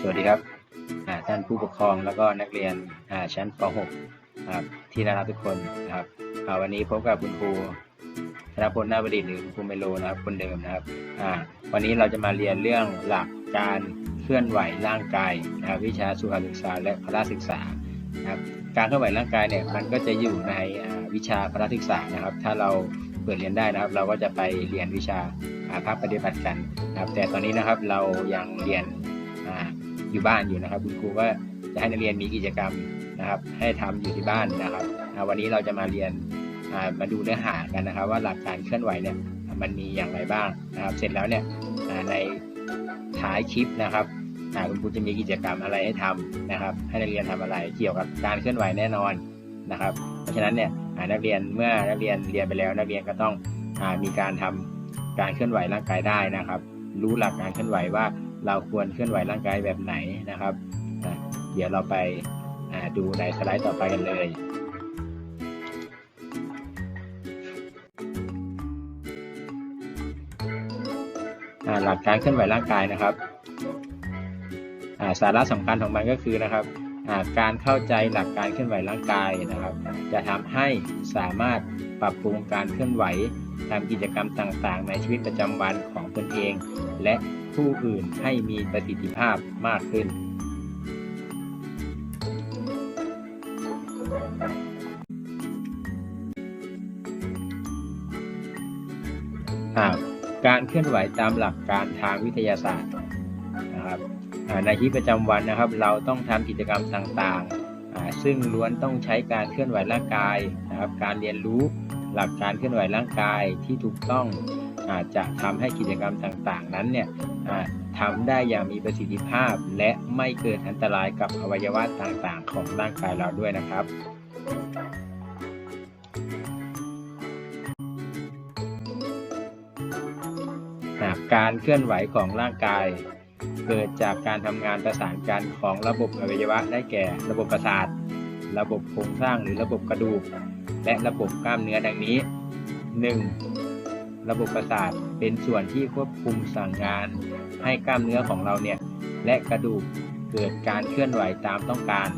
สวัสดีครับท่านผู้ปกครองแล้วก็นักเรียนชั้นป .6 ครับที่น่ารักทุกคนนะครับวันนี้พบกับคุณครูธนพลนาบดินทร์หรือคุณครูเมโลนะครับคนเดิมนะครับวันนี้เราจะมาเรียนเรื่องหลักการเคลื่อนไหวร่างกายนะครับวิชาสุขศึกษาและพละศึกษานะครับการเคลื่อนไหวร่างกายเนี่ยมันก็จะอยู่ในวิชาพละศึกษานะครับ ถ้าเราเปิดเรียนได้นะครับ เราก็จะไปเรียนวิชาอ่าภาคปฏิบัติกันนะครับแต่ตอนนี้นะครับเรายังเรียน อยู่บ้านอยู่นะครับ คุณครูก็จะให้นักเรียนมีกิจกรรมนะครับ ให้ทำอยู่ที่บ้านนะครับ วันนี้เราจะมาเรียนมาดูเนื้อหากันนะครับ ว่าหลักการเคลื่อนไหวเนี่ยมันมีอย่างไรบ้างนะครับ เสร็จแล้วเนี่ยในท้ายคลิปนะครับคุณครูจะมีกิจกรรมอะไรให้ทำนะครับ ให้นักเรียนทำอะไรเกี่ยวกับการเคลื่อนไหวแน่นอนนะครับ เพราะฉะนั้นเนี่ยนักเรียนเมื่อนักเรียนเรียนไปแล้ว นักเรียนก็ต้องมีการทำการเคลื่อนไหวร่างกายได้นะครับ รู้หลักการเคลื่อนไหวว่า เราควรเคลื่อนไหวร่างกายแบบไหนนะครับ เดี๋ยวเราไปดูในสไลด์ต่อไปกันเลยหลักการเคลื่อนไหวร่างกายนะครับาสาระสำคัญของมันก็คือนะครับการเข้าใจหลักการเคลื่อนไหวร่างกายนะครับ จะทำให้สามารถปรับปรุงการเคลื่อนไหว ทำกิจกรรมต่างๆ ในชีวิตประจำวันของตนเอง และผู้อื่นให้มีประสิทธิภาพมากขึ้น การเคลื่อนไหวตามหลักการทางวิทยาศาสตร์นะครับในชีวิตประจำวันนะครับ เราต้องทำกิจกรรมต่างๆ ซึ่งล้วนต้องใช้การเคลื่อนไหวร่างกายนะครับ การเรียนรู้ หลักการเคลื่อนไหวร่างกายที่ถูกต้องอาจจะทำให้กิจกรรมต่างๆ นั้นเนี่ยทำได้อย่างมีประสิทธิภาพ และไม่เกิดอันตรายกับอวัยวะต่างๆ ของร่างกายเราด้วยนะครับอ่าการเคลื่อนไหวของร่างกาย เกิดจากการทำงานประสานกันของระบบอวัยวะได้แก่ ระบบประสาท ระบบโครงสร้างหรือระบบกระดูก และระบบกล้ามเนื้อดังนี้ 1. ระบบประสาทเป็นส่วนที่ควบคุมสั่งงาน ให้กล้ามเนื้อของเราเนี่ยและกระดูกเกิดการเคลื่อนไหวตามต้องการ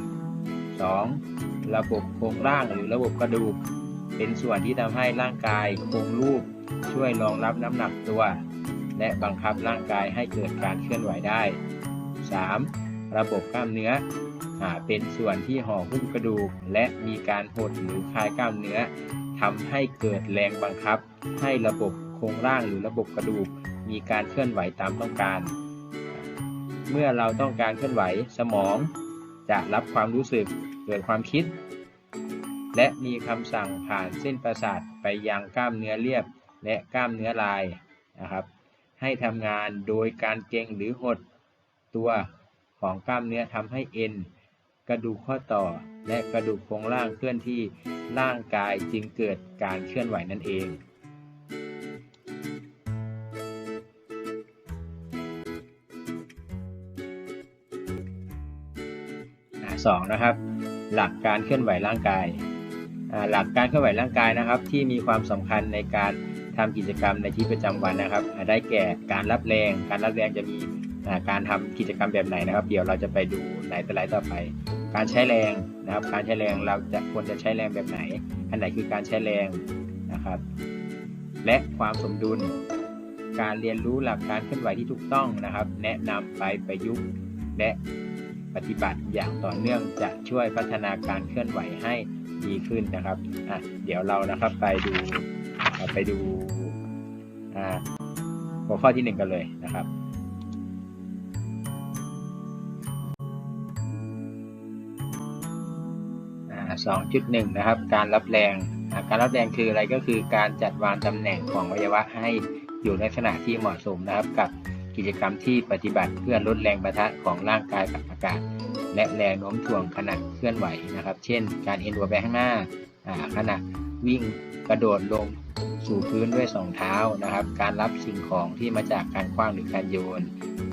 2. ระบบโครงร่างหรือระบบกระดูก เป็นส่วนที่ทำให้ร่างกายคงรูป ช่วยรองรับน้ำหนักตัว และบังคับร่างกายให้เกิดการเคลื่อนไหวได้ 3. ระบบกล้ามเนื้อ เป็นส่วนที่ห่อหุ้มกระดูก และมีการหดหรือคลายกล้ามเนื้อทำให้เกิดแรงบังคับ ให้ระบบโครงร่างหรือระบบกระดูก มีการเคลื่อนไหวตามต้องการ เมื่อเราต้องการเคลื่อนไหวสมอง จะรับความรู้สึกเกิดความคิด และมีคำสั่งผ่านเส้นประสาทไปยังกล้ามเนื้อเรียบ และกล้ามเนื้อลายนะครับ ให้ทำงานโดยการเกร็งหรือหดตัวของกล้ามเนื้อทำให้เอ็น กระดูกข้อต่อ และกระดูกโครงล่างเคลื่อนที่ร่างกายจึงเกิดการเคลื่อนไหวนั่นเองสองนะครับ หลักการเคลื่อนไหวร่างกาย หลักการเคลื่อนไหวร่างกายนะครับ ที่มีความสำคัญในการทำกิจกรรมในชีวิตประจำวันนะครับ ได้แก่การรับแรง การรับแรงจะมีการทำกิจกรรมแบบไหนนะครับ เดี๋ยวเราจะไปดูในสไลด์ต่อไป การใช้แรงนะครับ การใช้แรงเราจะควรจะใช้แรงแบบไหน อันไหนคือการใช้แรงนะครับ และความสมดุล การเรียนรู้หลักการเคลื่อนไหวที่ถูกต้องนะครับ แนะนำไปประยุกต์และปฏิบัติอย่างต่อเนื่องจะช่วยพัฒนาการเคลื่อนไหวให้ดีขึ้นนะครับอะเดี๋ยวเรานะครับไปดูไปดูอ่าหัวข้อที่หนึ่งกันเลยนะครับ สองจุดหนึ่งนะครับ การรับแรงการรับแรงคืออะไรก็คือการจัดวางตำแหน่งของอวัยวะให้อยู่ในลักษณะที่เหมาะสมนะครับ กับกิจกรรมที่ปฏิบัติเพื่อลดแรงประทะของร่างกายกับอากาศ และแรงโน้มถ่วงขณะเคลื่อนไหวนะครับ เช่น การเอ็นตัวไปข้างหน้าอ่าขณะวิ่งกระโดดลงสู่พื้นด้วยสองเท้านะครับ การรับสิ่งของที่มาจากการคว้างหรือการโยน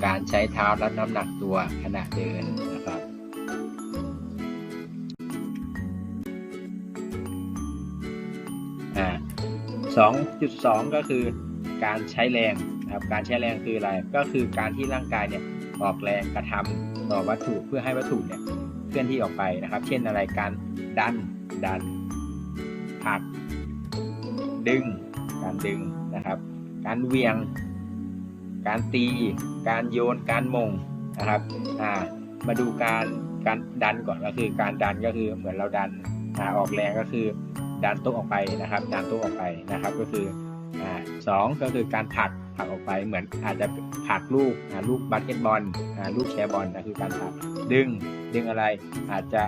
การใช้เท้ารับน้ำหนักตัวขณะเดิน 2.2 ก็คือการใช้แรงนะครับการใช้แรงคืออะไร ก็คือการที่ร่างกายเนี่ยออกแรงกระทต่อวัตถุเพื่อให้วัตถุเนี่ยเคลื่อนที่ออกไปนะครับ เช่นอะไรการดันดันผัก ดึง การดึงนะครับ การเวียง การตี การโยนการมงนะครับอ่ามาดูการการดันก่อนก็คือการดันก็คือเหมือนเราดันอออกแรงก็คือ ดันโต๊ะออกไปนะครับ ดันโต๊ะออกไปนะครับ ก็คืออ่าสองก็คือการผลักผลักออกไปเหมือนอาจจะผลักลูกอ่าลูกบาสเกตบอลอ่าลูกแชร์บอลนะคือการผลักดึงดึงอะไรอาจจะ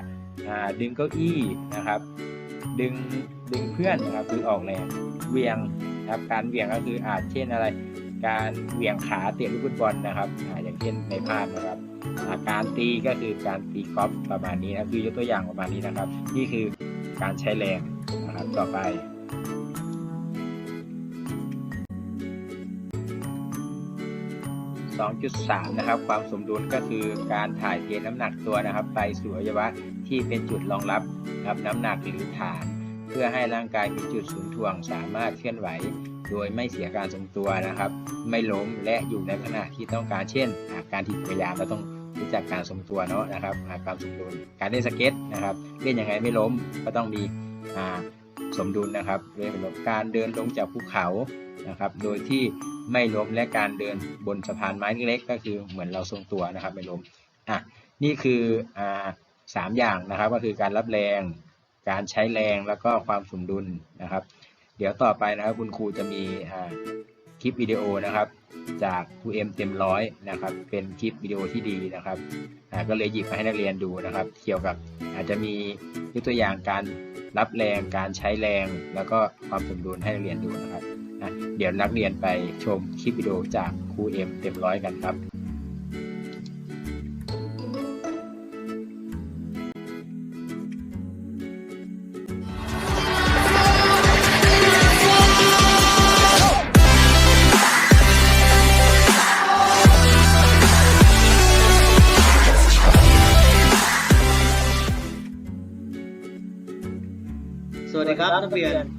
อ่าดึงเก้าอี้นะครับ ดึงดึงเพื่อนนะครับคือออกแรงเวียงนะครับการเวียงก็คืออาจเช่นอะไร การเวียงขาเตะลูกฟุตบอลนะครับอาอย่างเช่นในภาพนะครับาการตีก็คือการตีกอล์ฟประมาณนี้นะคือยกตัวอย่างประมาณนี้นะครับ นี่คือการใช้แรง นะครับต่อไป 2.3 นะครับ ความสมดุลก็คือการถ่ายเทน้ำหนักตัวนะครับ ไปสู่อวัยวะที่เป็นจุดรองรับครับน้ำหนักหรือฐาน เพื่อให้ร่างกายมีจุดศูนย์ถ่วงสามารถเคลื่อนไหว โดยไม่เสียการทรงตัวนะครับ ไม่ล้มและอยู่ในขณะที่ต้องการเช่น อาการถีบจักรยานเราต้องรู้จักการทรงตัวเนาะนะครับาความสมดุลการเล่นสเก็ตนะครับ เล่นยังไงไม่ล้มก็ต้องมีอ่า สมดุลนะครับเรื่องการเดินลงจากภูเขานะครับ โดยที่ไม่ล้มและการเดินบนสะพานไม้เล็กก็คือเหมือนเราทรงตัวนะครับไม่ล้มอะนี่คืออ่าสามอย่างนะครับก็คือการรับแรง การใช้แรงแล้วก็ความสมดุลนะครับ เดี๋ยวต่อไปนะครับคุณครูจะมีอ่าคลิปวิดีโอนะครับ จากครูเอ็มเต็มร้อยนะครับ เป็นคลิปวิดีโอที่ดีนะครับก็เลยหยิบมาให้นักเรียนดูนะครับ เกี่ยวกับอาจจะมียกตัวอย่างการ รับแรงการใช้แรง แล้วก็ความสมดุลให้นักเรียนดูนะครับนะเดี๋ยวนักเรียนไปชมคลิปวิดีโอจากครูเอ็มเต็มร้อยกันครับ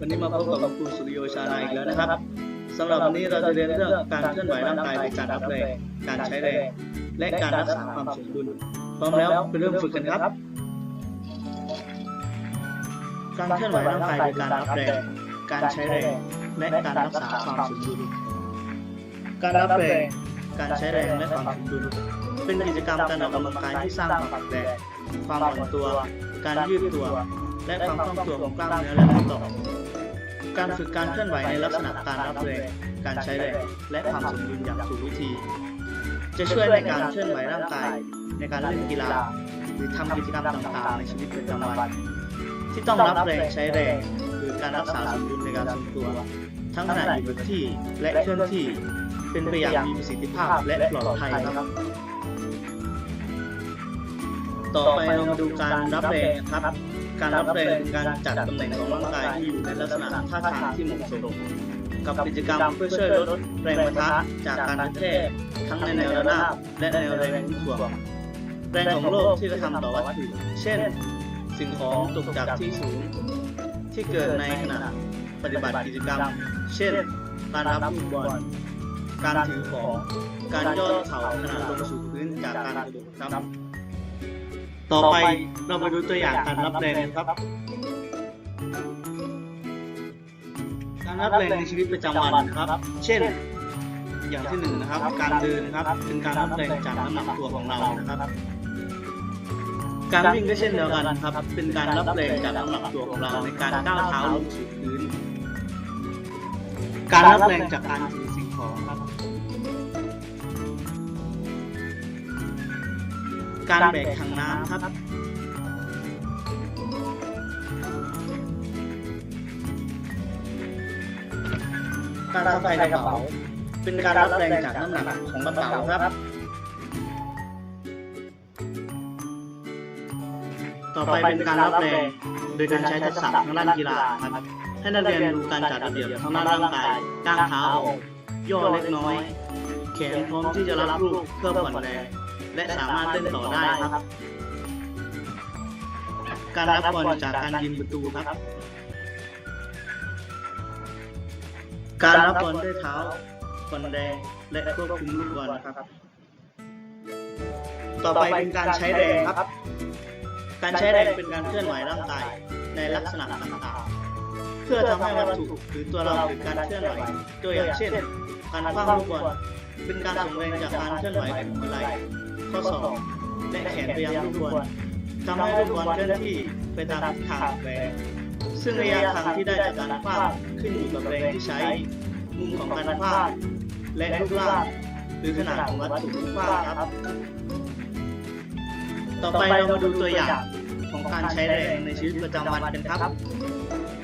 วันนี้มาพบกับครูสุริโยชานาอีกแล้วนะครับสำหรับวันนี้เราจะเรียนเรื่องการเคลื่อนไหวร่างกายโดยการรับแรงการใช้แรงและการรักษาความสมดุลพร้อมแล้วไปเริ่มฝึกกันครับ การเคลื่อนไหวร่างกายโดยการรับแรงการใช้แรงและการรักษาความสมดุลการรับแรงการใช้แรงและความสมดุลเป็นกิจกรรมการออกกำลังกายที่สร้างความแข็งแรงความอ่อนตัว การยืดตัว และความคล่องตัวของกล้ามเนื้อและข้อต่อ การฝึกการเคลื่อนไหวในลักษณะการรับแรง การใช้แรง และความสมดุลอย่างถูกวิธี จะช่วยในการเคลื่อนไหวร่างกาย ในการเล่นกีฬา หรือทำกิจกรรมต่างๆ ในชีวิตประจำวัน ที่ต้องรับแรงใช้แรง หรือการรักษาสมดุลในการทรงตัว ทั้งขณะอยู่กับที่และเคลื่อนที่ เป็นไปอย่างมีประสิทธิภาพและปลอดภัยครับ ต่อไปเรามาดูการรับแรงนะครับ การรับแรงการจัดตำแหน่งของร่างกายที่อยู่ในลักษณะท่าทางที่เหมาะสมกับกิจกรรมเพื่อช่วยลดแรงปะทะจากการกระแทกทั้งในแนวระนาบและแนวแรงที่ถ่วงแรงของโลกที่กระทำต่อวัตถุเช่น สิ่งของตกจากที่สูง ที่เกิดในขณะปฏิบัติกิจกรรม เช่น การรับลูกบอลการถือของ การย่อเข่าขณะลงสู่พื้นจากการกระโดดครับ ต่อไปเรามาดูตัวอย่างการรับแรงนะครับ การรับแรงในชีวิตประจำวันนะครับ เช่น อย่างที่หนึ่งนะครับ การเดินนะครับ เป็นการรับแรงจากน้ำหนักตัวของเรานะครับ การวิ่งก็เช่นเดียวกันครับ เป็นการรับแรงจากน้ำหนักตัวของเราในการก้าวเท้าลงสู่พื้น การรับแรงจากการถื การแบกถังน้ำครับ การสะพายกระเป๋า เป็นการรับแรงจากน้ำหนักของกระเป๋าครับ ต่อไปเป็นการรับแรงโดยการใช้ทักษะทางด้านกีฬาครับให้นักเรียนดูการจัดระเบียบทางด้านร่างกายก้างเท้าออกย่อเล็กน้อย แขนพร้อมที่จะรับลูกเพื่อผ่อนแรง และสามารถเล่นต่อได้ครับ การรับบอลจากการยิงประตูครับ การรับบอลด้วยเท้าผ่อนแรงและควบคุมลูกบอลครับ ต่อไปเป็นการใช้แรงครับ การใช้แรงเป็นการเคลื่อนไหวร่างกายในลักษณะต่างๆ เพื่อทำให้วัตถุหรือตัวเราเกิดการเคลื่อนไหว ตัวอย่างเช่น การคว้างลูกบอลเป็นการส่งแรงจากการเคลื่อนไหวของหัวไหล่ ข้อศอกและแขนไปยังลูกบอลทำให้ลูกบอลเคลื่อนที่ไปตามทิศทางแรงซึ่งระยะทางที่ได้จากการคว้างขึ้นอยู่กับแรงที่ใช้ มุมของการคว้างและรูปร่างหรือขนาดของวัตถุที่คว้างครับ ต่อไปเรามาดูตัวอย่างของการใช้แรงในชีวิตประจำวันกันครับ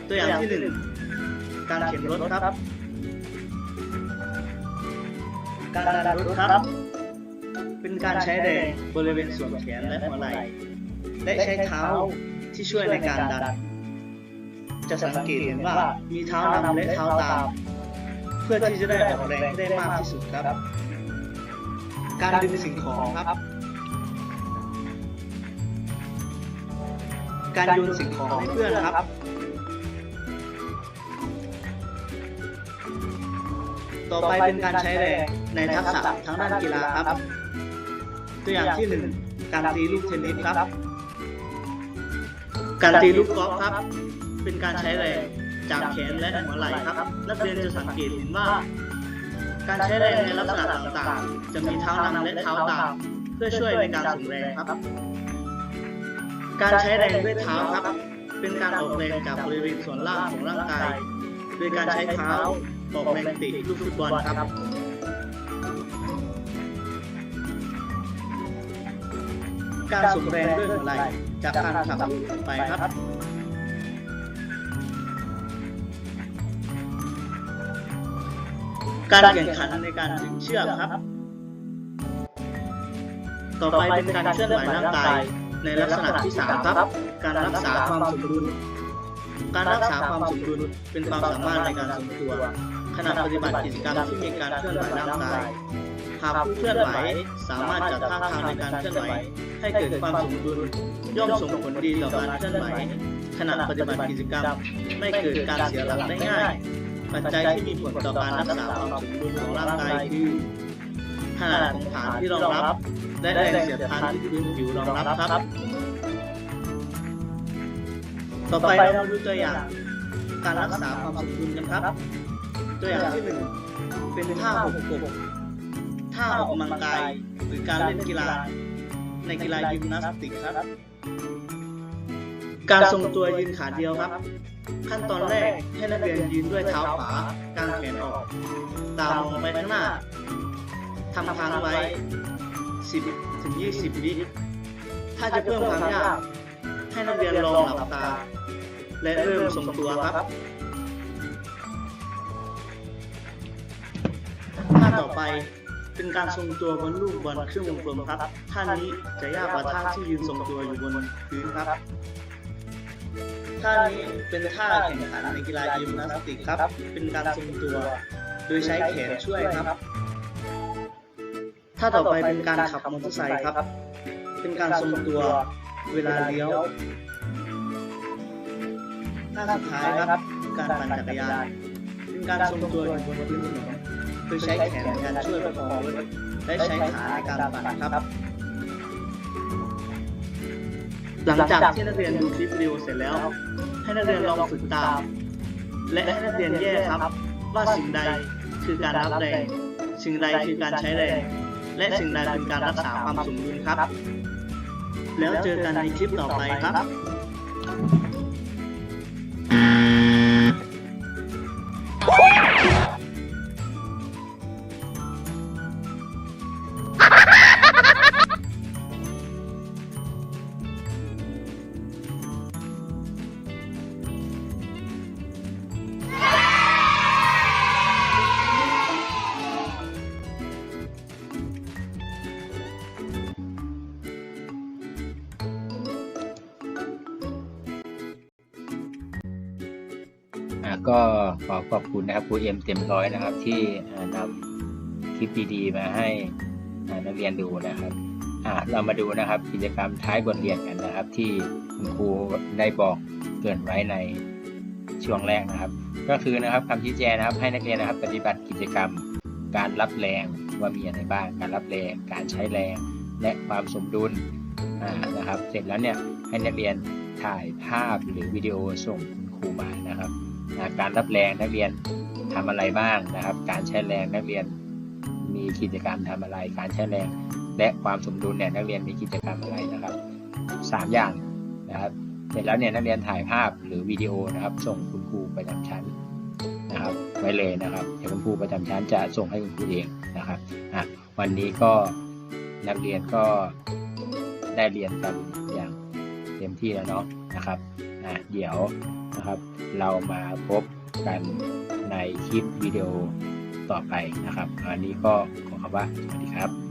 ตัวอย่างที่หนึ่งการเข็นรถครับ การดันรถครับ การใช้แรงบริเวณส่วนแขนและหัวไหล่และใช้เท้าที่ช่วยในการดัน จะสังเกตเห็นว่ามีเท้านำและเท้าตาม เพื่อที่จะได้ออกแรงได้มากที่สุดครับ การดึงสิ่งของครับ การโยนสิ่งของให้เพื่อนครับต่อไปเป็นการใช้แรงในทักษะทางด้านกีฬาครับ ตัวอย่างที่หนึ่งการตีลูกเทนนิสครับ การตีลูกกอล์ฟครับ เป็นการใช้แรงจากแขนและหัวไหล่ครับ นักเรียนจะสังเกตเห็นว่า การใช้แรงในลักษณะต่างๆ จะมีเท้านำและเท้าตามเพื่อช่วยในการส่งแรงครับ การใช้แรงด้วยเท้าครับ เป็นการออกแรงจากบริเวณส่วนล่างของร่างกาย โดยการใช้เท้าออกแรงเตะลูกฟุตบอลครับ การส่งแรงด้วยหัวไหล่จากการขับไปครับการแข่งขันในการดึงเชือกครับ ต่อไปเป็นการเคลื่อนไหวร่างกาย ในลักษณะที่สามครับ การรักษาความสมดุล การรักษาความสมดุลเป็นความสามารถในการทรงตัวขณะปฏิบัติกิจกรรมที่มีการเคลื่อนไหวร่างกาย หากผู้เคลื่อนไหวสามารถจัดท่าทางในการเคลื่อนไหว ให้เกิดความสมดุลย่อมส่งผลดีต่อการเคลื่อนไหวขณะปฏิบัติกิจกรรม ไม่เกิดการเสียหลักได้ง่าย ปัจจัยที่มีผลต่อการรักษาความสมดุลของร่างกายคือขนาดของฐานที่รองรับ และแรงเสียดทานที่พื้นผิวรองรับครับ ต่อไปเราดูตัวอย่าง การรักษาความสมดุลกันครับ ตัวอย่างที่หนึ่งเป็นท่าหกกบท่าออกกำลังกายหรือการเล่นกีฬา ในกีฬายิมนาสติกครับ การทรงตัวยืนขาเดียวครับ ขั้นตอนแรกให้นักเรียนยืนด้วยเท้าขวากางแขนออก ตามองไปข้างหน้าทำค้างไว้ 10ถึง20 วิถ้าจะเพิ่มความยากให้นักเรียนลองหลับตา และเริ่มทรงตัวครับท่าต่อไป เป็นการทรงตัวบนลูกบอลเครึ่องวงกลมครับ ท่านี้จะยากกว่าท่าที่ยืนทรงตัวอยู่บนพื้นครับท่านี้เป็นท่าแข่งขันในกีฬายิมนาสติกครับ เป็นการทรงตัว โดยใช้แขนช่วยครับ ท่าต่อไปเป็นการขับมอเตอร์ไซค์ครับ เป็นการทรงตัวเวลาเลี้ยว ท่าสุดท้ายครับ การปั่นจักรยาน เป็นการทรงตัวอยู่บนพื้นถนน โดยใช้แขนในการช่วยประคองรถและใช้ขาในการปั่นครับ หลังจากที่นักเรียนดูคลิปวิดีโอเสร็จแล้ว ให้นักเรียนลองฝึกตาม และให้นักเรียนแยกครับ ว่าสิ่งใดคือการรับแรงสิ่งใดคือการใช้แรง และสิ่งใดเป็นการรักษาความสมดุลครับ แล้วเจอกันในคลิปต่อไปครับ ขอขอบคุณนะครับครูเอ็มเต็มร้อยนะครับ ที่นำคลิปดีๆมาให้นักเรียนดูนะครับอ่าเรามาดูนะครับกิจกรรมท้ายบทเรียนกันนะครับ ที่คุณครูได้บอกเกินไว้ในช่วงแรกนะครับ ก็คือนะครับคำชี้แจงนะครับ ให้นักเรียนนะครับ ปฏิบัติกิจกรรม การรับแรงว่ามีอะไรบ้าง การรับแรง การใช้แรง และความสมดุลนะครับ เสร็จแล้วเนี่ยให้นักเรียนถ่ายภาพหรือวิดีโอส่งคุณครูมานะครับ อ่าการรับแรงนักเรียนทำอะไรบ้างนะครับ การใช้แรงนักเรียนมีกิจกรรมทำอะไร การใช้แรงและความสมดุลเนี่ยนักเรียนมีกิจกรรมอะไรนะครับสามอย่างนะครับเสร็จแล้วเนี่ยนักเรียนถ่ายภาพหรือวิดีโอนะครับ ส่งคุณครูประจำชั้นนะครับไว้เลยนะครับเดี๋ยวคุณครูประจำชั้นจะส่งให้คุณครูเองนะครับอะวันนี้ก็นักเรียนก็ได้เรียนกันอย่างเต็มที่แล้วเนาะนะครับะเดี๋ยวนะครับเรามาพบกันในคลิปวิดีโอต่อไปนะครับ อันนี้ก็ขอคำว่าสวัสดีครับ